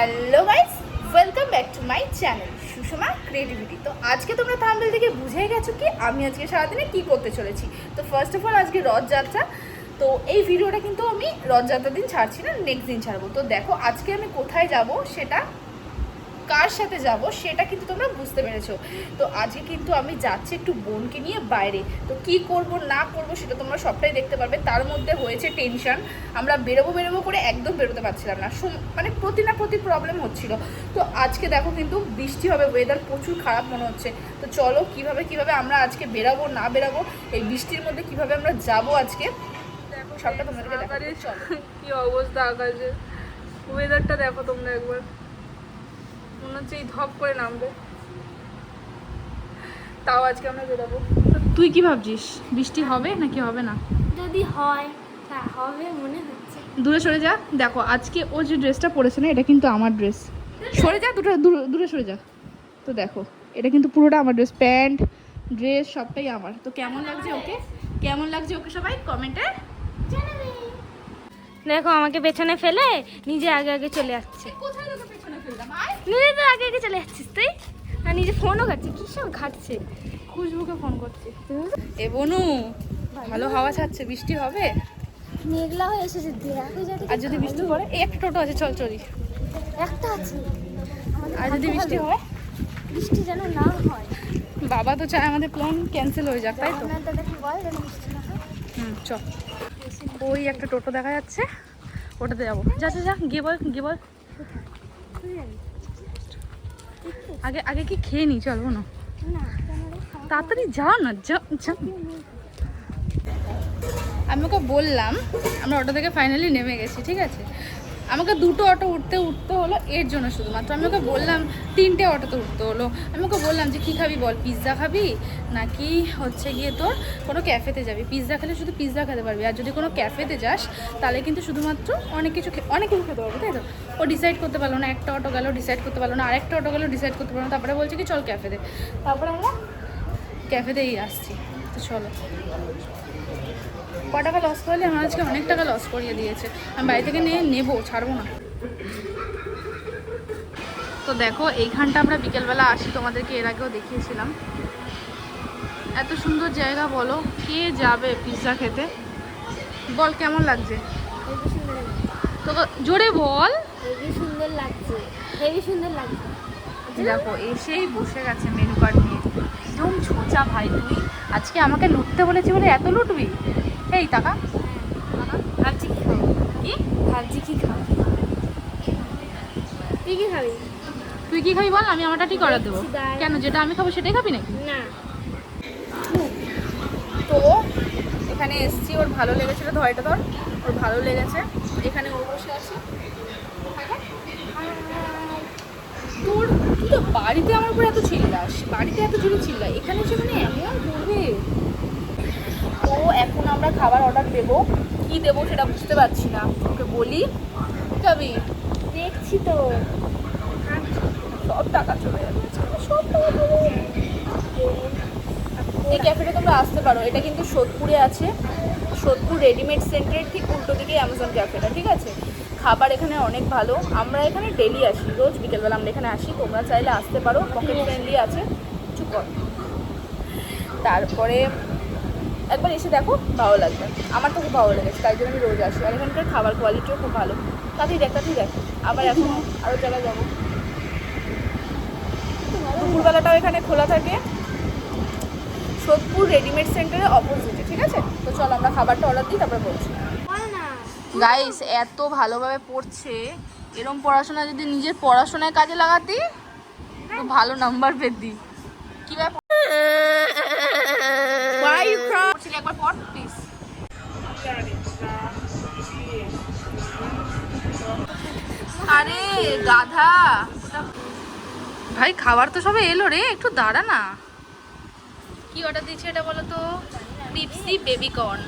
Hello guys welcome back to my channel Sushma creativity তো আজকে তোমরা থাম্বেল থেকে বুঝে গেছো কি আমি আজকে সারাদিনে কি করতে চলেছি? তো ফার্স্ট অফ অল আজকে রথযাত্রা, তো এই ভিডিওটা কিন্তু আমি রথযাত্রার দিন ছাড়ছি না নেক্সট দিন ছাড়বো। তো দেখো আজকে আমি কোথায় যাব সেটা কার সাথে যাব সেটা কিন্তু তোমরা বুঝতে পেরেছ। তো আজকে কিন্তু আমি যাচ্ছি একটু বোনকে নিয়ে বাইরে। তো কি করব না করব সেটা তোমরা সবটাই দেখতে পারবে। তার মধ্যে হয়েছে টেনশন আমরা বেরোবো বেরোবো করে একদম বেরোতে পারছিলাম না। মানে প্রতি না প্রতি প্রবলেম হচ্ছিল। তো আজকে দেখো কিন্তু বৃষ্টি হবে ওয়েদার প্রচুর খারাপ মনে হচ্ছে। তো চলো কীভাবে কীভাবে আমরা আজকে বেরাবো না বেরাবো এই বৃষ্টির মধ্যে কীভাবে আমরা যাব আজকে দেখো সবটা তোমাদেরকে দেখাবো। চলো। কি অবস্থা আকাশের ওয়েদারটা দেখো তোমরা একবার। মনে হচ্ছে এই ধপ করে নামবে। তাও আজকে আমরা বেরোবো। তুই কি ভাবছিস? বৃষ্টি হবে নাকি হবে না? যদি হয় হবে মনে হচ্ছে। দূরে সরে যা। দেখো আজকে ও যে ড্রেসটা পরেছে না এটা কিন্তু আমার ড্রেস সরে যা দুটো দূরে- সরে যা। তো দেখো এটা কিন্তু পুরোটা আমার ড্রেস প্যান্ট ড্রেস সবটাই আমার। তো কেমন লাগছে ওকে? কেমন লাগছে ওকে সবাই? কমেন্টে দেখো আমাকে পেছনে ফেলে নিজে আগে আগে চলে যাচ্ছে কোথায় নিজে তো আগে আগে চলে যাচ্ছিস তুই? আর নিজে ফোনও ঘাটছে। কি সব ঘাটছে? খুশবুকে ফোন করছি। এ বনু ভালো হাওয়া ছাড়ছে বৃষ্টি হবে? মেঘলা হয়ে এসেছে আর যদি বৃষ্টি পড়ে একটা টোটো আছে চল চলি। একটা আছে। আর যদি বৃষ্টি হয়? বৃষ্টি যেন না হয়। বাবা তো চায় আমাদের প্ল্যান ক্যান্সেল হয়ে যাক তাই তো? আপনার দাদাকে বল যেন বৃষ্টি না হয়। হুম চ। ওই একটা টোটো দেখা যাচ্ছে ওটাতে যাব। যা যা যা গিয়ে বল গিয়ে বল? আগে আগে কি খেয়ে নি? চলবো না। তাড়াতাড়ি যাও না যা যা আমি ওকে বললাম, আমরা অটো থেকে ফাইনালি নেমে গেছি, ঠিক আছে? আমাকে দুটো অটো উঠতে উঠতে হলো এর জন্য শুধুমাত্র। আমি ওকে বললাম, তিনটে অটোতে উঠতে হলো। আমি ওকে বললাম যে, কী খাবি বল পিৎজা খাবি? নাকি হচ্ছে গিয়ে তোর কোনো ক্যাফেতে যাবি? পিৎজা খেলে শুধু পিৎজা খেতে পারবি। আর যদি কোনো ক্যাফেতে যাস, তাহলে কিন্তু শুধুমাত্র অনেক কিছু অনেক কিছু খেতে পারব তাই তো? ও ডিসাইড করতে পারল না, একটা অটো গেল ডিসাইড করতে পারল না, আরেকটা অটো গেল ডিসাইড করতে পারল না। তারপরে বলছে কি, চল ক্যাফেতে তারপরে আমরা ক্যাফেতেই আসছি। তো চলো। ক টাকা লস করলে আমার আজকে অনেক টাকা লস করিয়ে দিয়েছে। আমি বাড়ি থেকে নিয়ে নেব ছাড়বো না। তো দেখো এইখানটা আমরা বিকেলবেলা আসি তোমাদেরকে এর আগেও দেখিয়েছিলাম। এত সুন্দর জায়গা বলো কে যাবে পিৎজা খেতে? বল কেমন লাগছে? তো জোরে বল। সুন্দর লাগছে হেবি সুন্দর লাগছে। দেখো এসেই বসে গেছে মেনু কার্ড নিয়ে। একদম ছোচা ভাই তুই। আজকে আমাকে লুটতে বলেছি বলে এত লুটবি? এই টাকা। ভাবছি কি খাব? কি? ভাবছি কি খাব? তুই কি খাবি? তুই কি খাবি বল? আমি আমারটা ঠিক অর্ডার দেবো। কেন যেটা আমি খাব সেটাই খাবি নাকি? না। তো এখানে এসছি ওর ভালো লেগেছিল। ধরটা ধর ওর ভালো লেগেছে। এখানে ও বসে আছে। তোর তুই তো বাড়িতে আমার উপর এত চিল্লাস? বাড়িতে এত জোরে চিল্লা এখানে এসে মানে এমন করবে? এখন আমরা খাবার অর্ডার দেবো। কি দেবো সেটা বুঝতে পারছি না। ওকে বলি। যাবি? দেখছি তো। সব টাকা চলে যাবে। এই ক্যাফেটা তোমরা আসতে পারো। এটা কিন্তু সোদপুরে আছে। সোদপুর রেডিমেড সেন্টারের ঠিক উল্টো দিকে অ্যামাজন ক্যাফেটা ঠিক আছে? খাবার এখানে অনেক ভালো। আমরা এখানে ডেলি আসি। রোজ বিকেলবেলা আমরা এখানে আসি। তোমরা চাইলে আসতে পারো। পকেট ফ্রেন্ডলি আছে। চুপ তারপরে একবার এসে দেখো, ভালো লাগবে। আমার তো খুব ভালো লেগেছে তাই জন্য আমি রোজ আসি। আর এখানকার খাবার কোয়ালিটিও খুব ভালো। তাতেই দেখ তাতেই দেখ। আবার এখন আরও জায়গায় যাব। দুপুরবেলাটাও এখানে খোলা থাকে। সোদপুর রেডিমেড সেন্টারে অপোজিটে ঠিক আছে? তো চলো আমরা খাবারটা অর্ডার দিই, তারপরে বলছি। গাইস এত ভালোভাবে পড়ছে। এরম পড়াশোনা যদি নিজের পড়াশোনায় কাজে লাগাতি, তো ভালো নাম্বার পেতি। কি একবার পড় প্লিজ আরে গাধা ওটা ভাই খাবার তো সবে এলো রে একটু দাঁড়া না কি অর্ডার দিচ্ছে এটা বলো তো ক্রিপসি বেবি কর্ন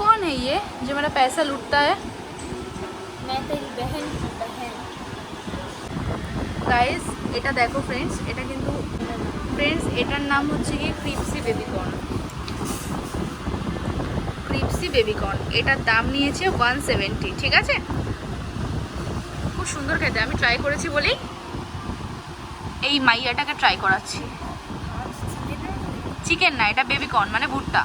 कौन है ये जो मेरा पैसा लूटता है मैं तेरी बहन की बहन গাইস এটা দেখো ফ্রেন্ডস এটা কিন্তু ফ্রেন্ডস এটার নাম হচ্ছে কি ক্রিপসি বেবি কর্ন বেবিকর্ন এটার দাম নিয়েছে ওয়ান সেভেন্টি ঠিক আছে? খুব সুন্দর খেতে, আমি ট্রাই করেছি বলেই এই মাইয়াটাকে ট্রাই করাচ্ছি। চিকেন না, এটা বেবিকর্ন মানে ভুট্টা।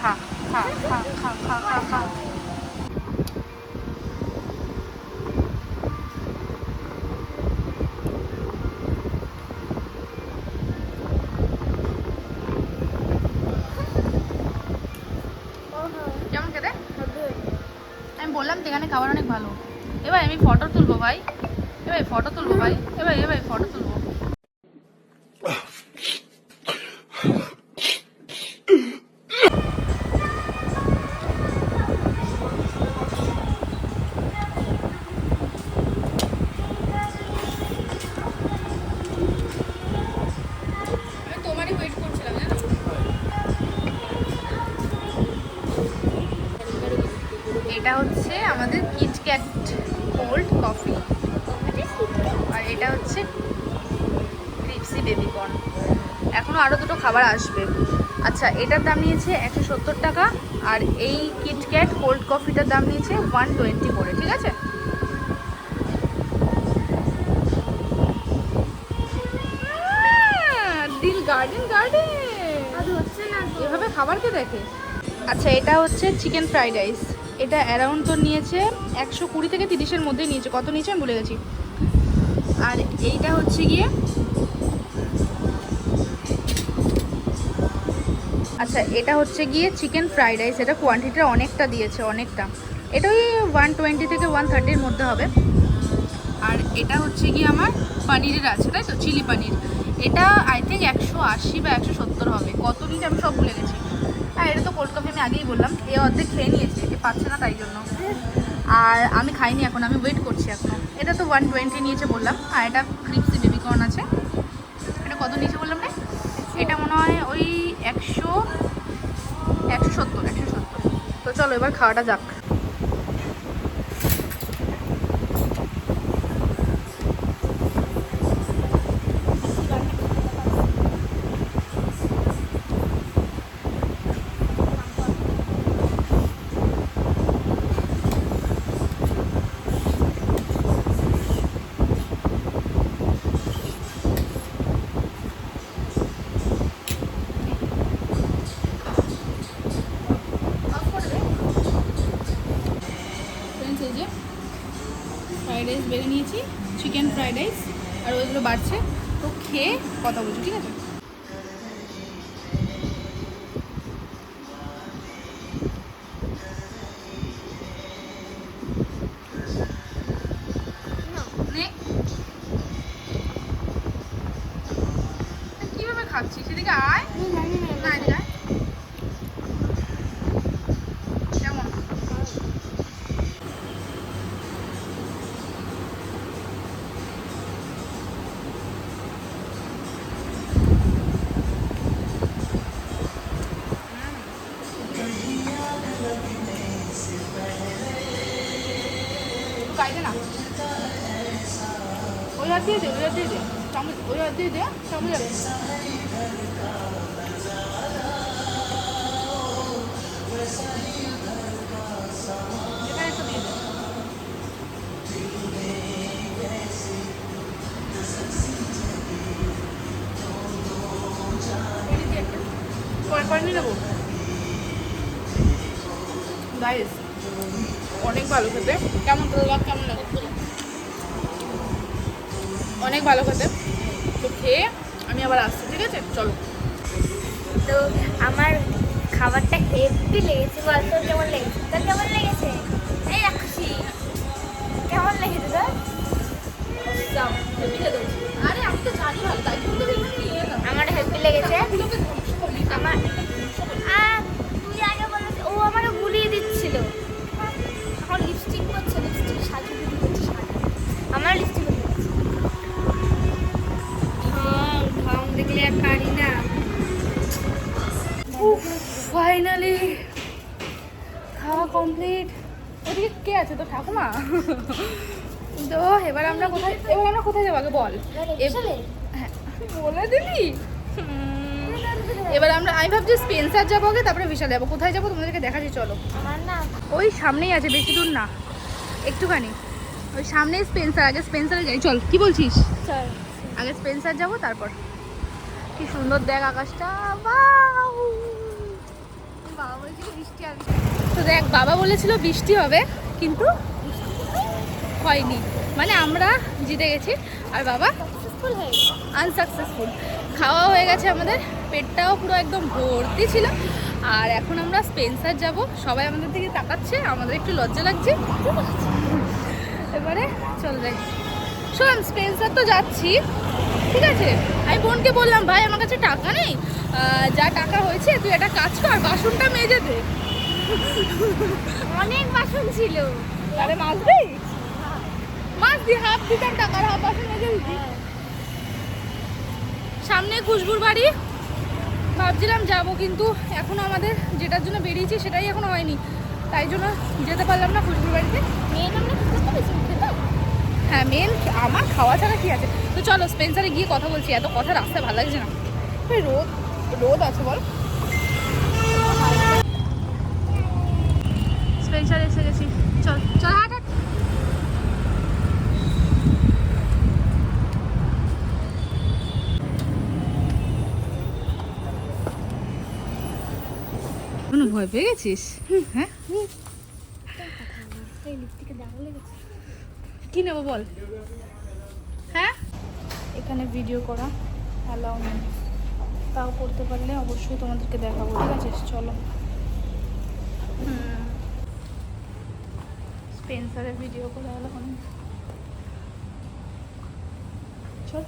খা খা খা খা খা খা খা। ভাই এবার এবার ফটো তুলবো। খাবার আসবে। আচ্ছা এটার দাম নিয়েছে একশো সত্তর টাকা আর এই কিটক্যাট কোল্ড কফিটার দাম নিয়েছে ওয়ান টোয়েন্টি করে ঠিক আছে? দিল গার্ডেন গার্ডেন এভাবে খাবার কে দেখে? আচ্ছা এটা হচ্ছে চিকেন ফ্রাইড রাইস এটা অ্যারাউন্ড তো নিয়েছে একশো কুড়ি থেকে তিরিশের মধ্যে নিয়েছে। কত নিয়েছে আমি ভুলে গেছি। আর এইটা হচ্ছে গিয়ে আচ্ছা এটা হচ্ছে গিয়ে চিকেন ফ্রাইড রাইস এটা কোয়ান্টিটিটা অনেকটা দিয়েছে, অনেকটা। এটা ওই ওয়ান টোয়েন্টি থেকে ওয়ান থার্টির মধ্যে হবে। আর এটা হচ্ছে গিয়ে আমার পনিরের আছে, তাই তো? চিলি পনির। এটা আই থিঙ্ক একশো আশি বা একশো সত্তর হবে। কত নিচে আমি সব ভুলে গেছি। হ্যাঁ এটা তো কোল্ড কফি আমি আগেই বললাম, এ অর্ধেক খেয়ে নিয়েছে, এ পাচ্ছে না তাই জন্য। আর আমি খাইনি এখন, আমি ওয়েট করছি এখন। এটা তো ওয়ান টোয়েন্টি নিয়েছে বললাম। আর এটা ক্রিপসি বেবিকর্ন আছে। এটা কত নিয়েছে বললাম রে? এটা মনে হয় ওই একশো একশো সত্তর একশো সত্তর। তো চলো এবার খাওয়াটা যাক। চিকেন ফ্রাইড রাইস আর ওইগুলো বাড়ছে। তো খেয়ে কথা বলছি ঠিক আছে? গাইদে না। ওই হাত দিয়ে দে, ওই হাত দিয়ে দে। চামচ, ওই হাত দিয়ে দে, চামচ। পরে অনেক ভালো খেতে। কেমন বাপ কেমন লাগে অনেক ভালো খেতে। তো খেয়ে আমি আবার আসছি ঠিক আছে? চলো। তো আমার খাবারটা হেভি লেগেছে বল তোর কেমন লেগেছে? তোর কেমন লেগেছে? এই রাখছি। কেমন লেগেছে তোর? যাও হেভি খেতে হচ্ছে। আছে তো এবার আমরা কোথায় এবার আমরা কোথায় যাব? আগে বল। হ্যাঁ, বলে দিলি? এবার আমরা আমি ভাবছি স্পেন্সার যাব আগে তারপরে বিশাল যাব। কোথায় যাব তোমাদেরকে দেখাচ্ছি চলো। না ওই সামনেই আছে বেশি দূর না। একটুখানি। ওই সামনেই স্পেন্সার আগে স্পেন্সারে যাই। চল কি বলছিস? চল। আগে স্পেন্সার যাব তারপর। কি সুন্দর দেখ আকাশটা। বৃষ্টি তো দেখ বাবা বলেছিল বৃষ্টি হবে কিন্তু হয়নি। মানে আমরা জিতে গেছি আর বাবা সাকসেসফুল হয়ে। আনসাকসেসফুল খাওয়া হয়ে গেছে আমাদের পেটটাও পুরো একদম ভর্তি ছিল। আর এখন আমরা স্পেন্সার যাব সবাই আমাদের দিকে তাকাচ্ছে আমাদের একটু লজ্জা লাগছে। এবারে চল যাই। শোন স্পেন্সার তো যাচ্ছি ঠিক আছে? আমি বোনকে বললাম ভাই আমার কাছে টাকা নেই। যা টাকা হয়েছে তুই একটা কাজ কর বাসনটা মেজে দে। অনেক বাসন ছিল। আরে মাছ দিই মাছ দিয়ে হাফ দিতাম টাকার হাফ বাসন মেজে দিতি সামনে খুশবুর বাড়ি। ভাবছিলাম যাব কিন্তু এখনও আমাদের যেটার জন্য বেরিয়েছি সেটাই এখনও হয়নি। তাই জন্য যেতে পারলাম না খুশবুর বাড়িতে। মেয়ে আমরা হ্যাঁ মেন আমার খাওয়া ছাড়া কি আছে? তো চলো স্পেন্সারে গিয়ে কথা বলছি এত কথা রাস্তায় ভালো লাগছে না। রোদ রোদ আছে বল। স্পেন্সার এসে গেছি। চল চল হাট হাট কোনো ভয় পেয়ে গেছিস? হ্যাঁ? কি নেব বল? হ্যাঁ? এখানে ভিডিও করা অ্যালাউ নেই তাও করতে পারলে অবশ্যই তোমাদেরকে দেখাবো ঠিক আছে? চলো। স্পেন্সারের ভিডিও করা অ্যালাউ নেই চল।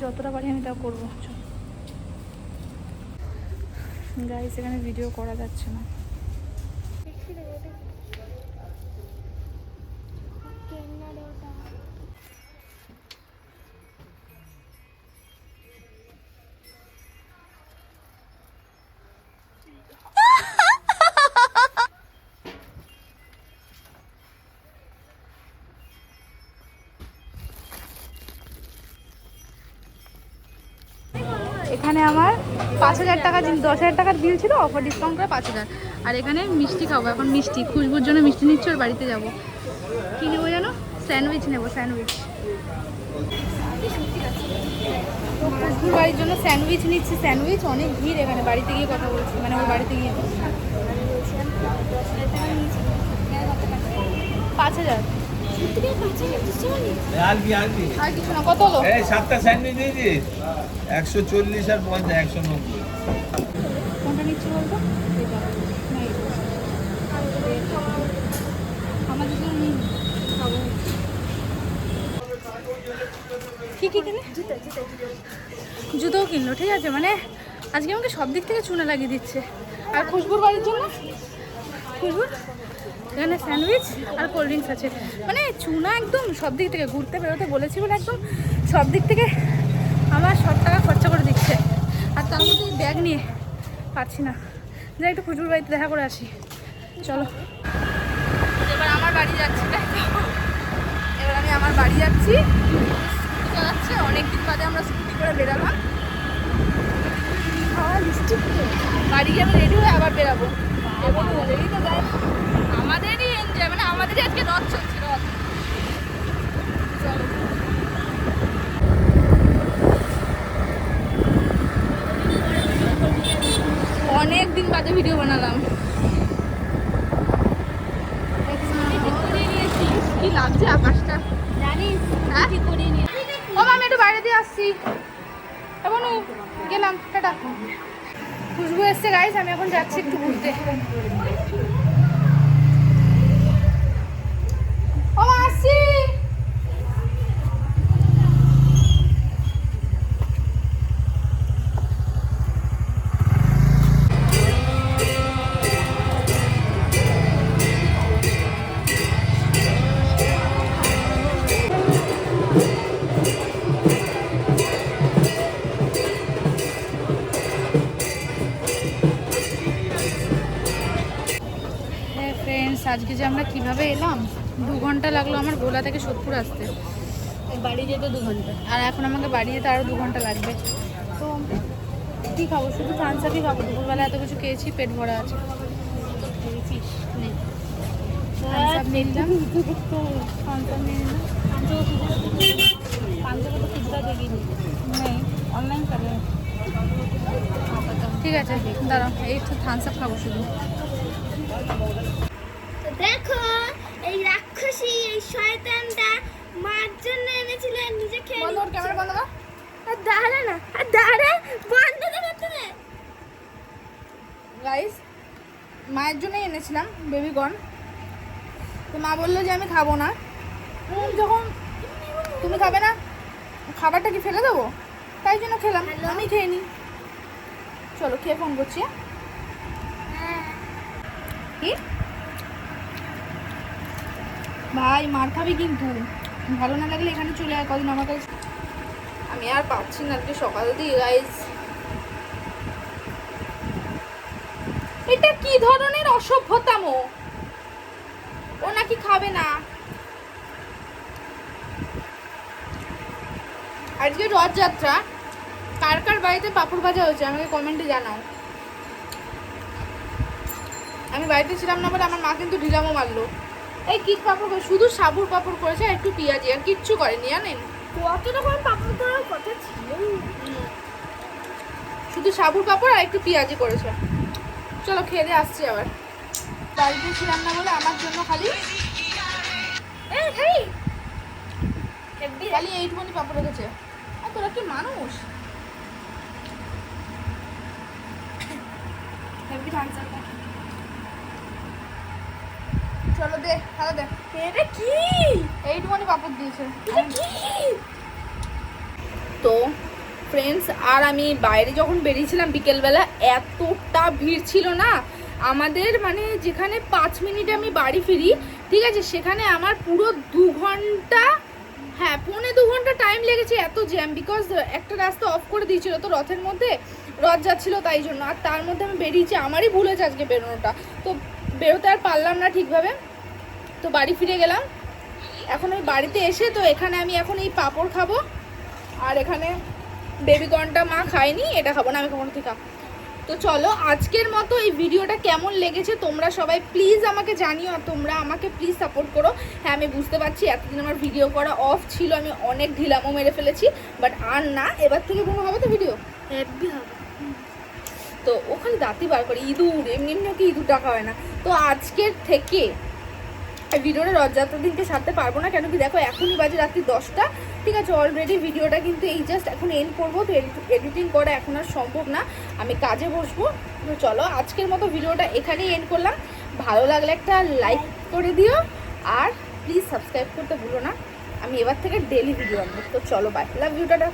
যতটা পারি আমি তাও করব চল। গাইস এখানে ভিডিও করা যাচ্ছে না। পাঁচ হাজার টাকা দশ হাজার টাকার বিল ছিল অফার ডিসকাউন্ট করে পাঁচ হাজার। আর এখানে মিষ্টি খাব এখন মিষ্টি খুশবুর জন্য মিষ্টি নিচ্ছি ওর বাড়িতে যাব। কী নেব জানো? স্যান্ডউইচ নেব স্যান্ডউইচ খুশবুর বাড়ির জন্য স্যান্ডউইচ নিচ্ছি স্যান্ডউইচ অনেক ভিড় এখানে বাড়িতে গিয়ে কথা বলছি মানে ওর বাড়িতে গিয়ে। পাঁচ হাজার। আর কিছু না কত হলো? সাতটা স্যান্ডউইচ দিয়েছিস একশো চল্লিশ আর পঞ্চাশ, একশো নব্বই। কি কি কিনে জুতো জুতো জুতো জুতোও কিনলো, ঠিক আছে? মানে আজকে আমাকে সব দিক থেকে চুনা লাগিয়ে দিচ্ছে। আর খুশবুর বাড়ির জন্য? খুশবুর? এখানে স্যান্ডউইচ আর কোল্ড ড্রিঙ্কস আছে। মানে চুনা একদম সব দিক থেকে, ঘুরতে বেরোতে বলেছি বলে একদম সব দিক থেকে আমার সব টাকা খরচা করে দিচ্ছে আর তার মধ্যে ব্যাগ নিয়ে পাচ্ছি না। যাই একটু খুশবুর বাড়িতে দেখা করে আসি। চলো। এবার আমার বাড়ি যাচ্ছি তাই তো? এবার আমি আমার বাড়ি যাচ্ছি। স্কুটি চালাচ্ছে অনেকদিন বাদে আমরা স্কুটি করে বেরালাম। বাড়ি গিয়ে আমি রেডি হয়ে আবার বেরাবো। এবং তো যাই আমাদেরই এনজয় মানে আমাদেরই আজকে রথ চলছে রথ। চলো। অনেক দিন বাদে ভিডিও বানালাম। কি লাগছে আকাশটা? জানিস হ্যাঁ? ও একটু বাইরে দিয়ে আসছি। এখন গেলাম টাটা। খুশবু এসছে গাইস আমি এখন যাচ্ছি একটু ঘুরতে। ফ্রেন্ডস আজকে যে আমরা কীভাবে এলাম দু ঘণ্টা লাগল আমার গোলা থেকে সোদপুর আসতে। বাড়ি যেতে দু ঘণ্টা। আর এখন আমাকে বাড়ি যেতে আরও দু ঘণ্টা লাগবে। তো কী খাব? শুধু থামস আপই খাব। দুপুরবেলা এত কিছু খেয়েছি পেট ভরা আছে। ঠিক আছে দাঁড়াও। এই তো থামস আপ খাব শুধু। দেখো এই রাক্ষসী এই শয়তানটা মার জন্য এনেছিল আর নিজে খেয়ে বন্ধ ক্যামেরা বন্ধ কর আর দাঁড়া না আর দাঁড়া বন্ধ করতে দে। গাইস মায়ের জন্যই এনেছিলাম বেবিকর্ন তো মা বলল যে আমি খাব না। যখন তুমি খাবে না খাবারটা কি ফেলে দেবো? তাই জন্য খেলাম আমি খেয়ে নিই চলো খেয়ে ফোন করছি হ্যাঁ কি ভাই, মার খাবি কিন্তু। ভালো না লাগলে এখানে চলে আয়, কদিন আমার কাছে। আমি আর পাচ্ছি না, আজকে সকাল দিয়ে গাইস এটা কি ধরনের অসভ্যতাম ও নাকি খাবে না। আজকে রথযাত্রা কার কার বাড়িতে পাপড় ভাজা হয়েছে, আমাকে কমেন্টে জানাও। আমি বাড়িতে ছিলাম না বলে আমার মা কিন্তু ঢিলামো মারলো। এই কি পাপড় করে শুধু সাবুর পাপড় করেছে আর একটু পেঁয়াজি আর কিচ্ছু করেনি জানেন? কত রকম পাপড় করার কথা ছিল? শুধু সাবুর পাপড় আর একটু পেঁয়াজি করেছে। চলো খেয়ে দিয়ে আসছি আবার। বাড়িতে ছিলাম না বলে আমার জন্য খালি। খালি এইটুকুনি পাপড় রেখেছে। আর তোরা কি মানুষ? থামস আপ চলো দে খাওয়া দে। এটা কি? এইটুকুনি পাপড় দিয়েছে। এটা কি? তো ফ্রেন্ডস আর আমি বাইরে যখন বেরিয়েছিলাম বিকেলবেলা এতটা ভিড় ছিল না? আমাদের মানে যেখানে পাঁচ মিনিটে আমি বাড়ি ফিরি ঠিক আছে সেখানে আমার পুরো দু ঘণ্টা হ্যাঁ পৌনে দু ঘণ্টা টাইম লেগেছে এত জ্যাম বিকজ একটা রাস্তা অফ করে দিয়েছিল তো রথের মধ্যে রথ যাচ্ছিল তাই জন্য। আর তার মধ্যে আমি বেরিয়েছি আমারই ভুল হয়েছে আজকে বেরোনোটা। তো বেরোতে আর পারলাম না ঠিকভাবে। তো বাড়ি ফিরে গেলাম। এখন আমি বাড়িতে এসে তো এখানে আমি এখন এই পাঁপড় খাব। আর এখানে বেবিকর্নটা মা খায়নি এটা খাব না আমি কখনো থেকে তো চলো আজকের মতো এই ভিডিওটা কেমন লেগেছে তোমরা সবাই প্লিজ আমাকে জানিও আর তোমরা আমাকে প্লিজ সাপোর্ট করো। হ্যাঁ আমি বুঝতে পারছি এতদিন আমার ভিডিও করা অফ ছিল আমি অনেক ঢিলামো মেরে ফেলেছি বাট আর না এবার থেকে কোনো হবে তো ভিডিও হবে। তো ওখানে দাঁতি বার করে ইঁদুর এমনি এমনি ওকে ইঁদুর ডাকা হয় না। তো আজকের থেকে ভিডিওটা রথযাত্রার দিনকে সারতে পারব না, কেন কি দেখো এখনই বাজে রাত্রি দশটা। ঠিক আছে অলরেডি ভিডিওটা কিন্তু এই জাস্ট এখন এন্ড করব, তো এডিটিং করা এখন আর সম্ভব না। আমি কাজে বসবো, তো চলো আজকের মতো ভিডিওটা এখানেই এন্ড করলাম। ভালো লাগলে একটা লাইক করে দিও, আর প্লিজ সাবস্ক্রাইব করতে ভুলো না। আমি এবার থেকে ডেলি ভিডিও আনব তো চলো বাই লাভ ভিডিওটা